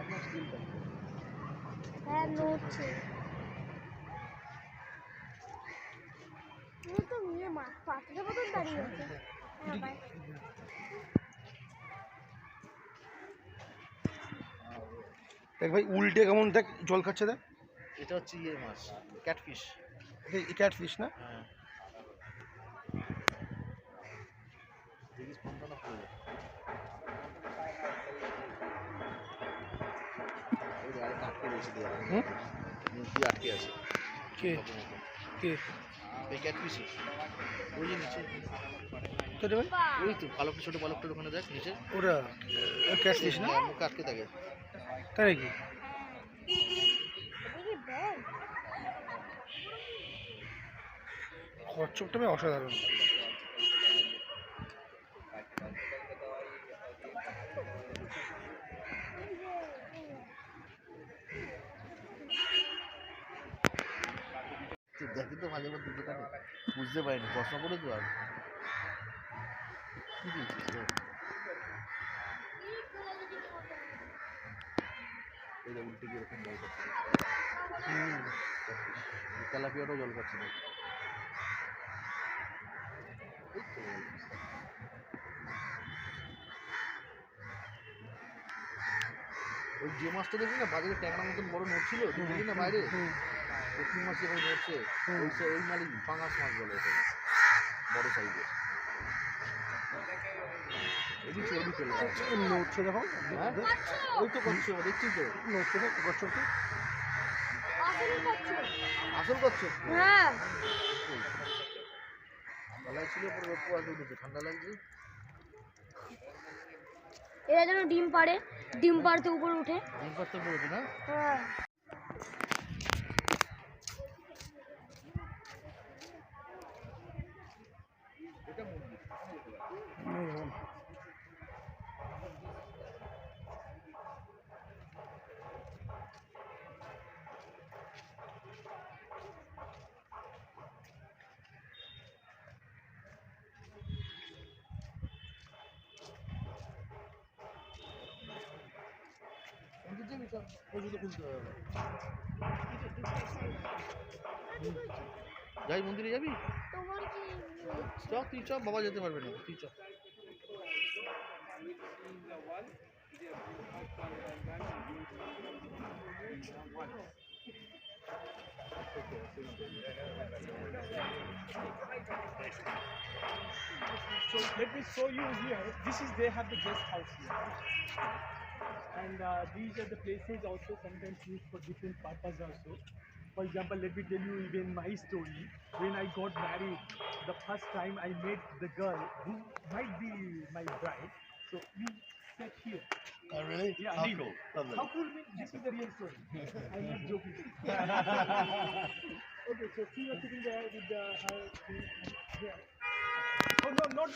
আপনার স্কিলটা হ্যাঁ নড়ছে। তো নিয়ে মা পাথরের মতন দাঁড়িয়ে আছে। হ্যাঁ ভাই দেখ ভাই উল্টে কেমন দেখ জল খাচ্ছে দেখ। এটা হচ্ছে ইয়ে মাছ ক্যাটফিশ ক্যাট ফিশ না? হ্যাঁ। পড়ে ওই আটকে রয়েছে দেওয়া হুম? মুখ দিয়ে আটকে আছে। কে? মতো মতো। কে? এই ক্যাটফিশে ওই যে নিচে। তো রে ভাই ওই তো পালকটা ছোটো পালকটার ওখানে দেখ নিচে। ওরা ক্যাট ফিশ না? হ্যাঁ, মুখে আটকে থাকে। তাই নাকি দেখি অসাধারণ। দেখি তো মাঝে মধ্যে দোকানে বুঝতে পারিনি, প্রশ্ন করে তো আর? কি দিয়েছিস তেলাপিয়াটাও জল খাচ্ছে না। ওই যে মাছটা দেখলি না, বাজারে ট্যাংরা মতন বড় নড়ছিল দেখলি না বাইরে? পুঁটি মাছ নড়ছে ওই সে- ওই মালিক পাঙাশ মাছ বলে বড় সাইজের এদিক চর্বি নড়ছে দেখো ওই তো করছ দেখছি তো নড়ছে দেখ কচ্ছপটা আসল করছ হ্যাঁ গলায় ছিল পরে রোদ পোয়াতে উঠেছে ঠান্ডা লাগছে এরা যেন ডিম পাড়ে ডিম পাড়তে উপরে উঠে। ডিম পাড়তে পড়েছে না? হ্যাঁ। যাই মন্দিরে যাবি তোমার কি চ তুই চ বাবা যেতে পারবে না তুই চ So let me show you here. This is they have the guest house here, And uh, these are the places also sometimes used for different purpose also. For example, let me tell you even my story. When I got married, the first time I met the girl who might be my bride. So we sat here. Oh, really? Yeah, How cool. How cool means this is the real story. I'm not joking. okay, so she was sitting there with the, her. Yeah. Oh no, not not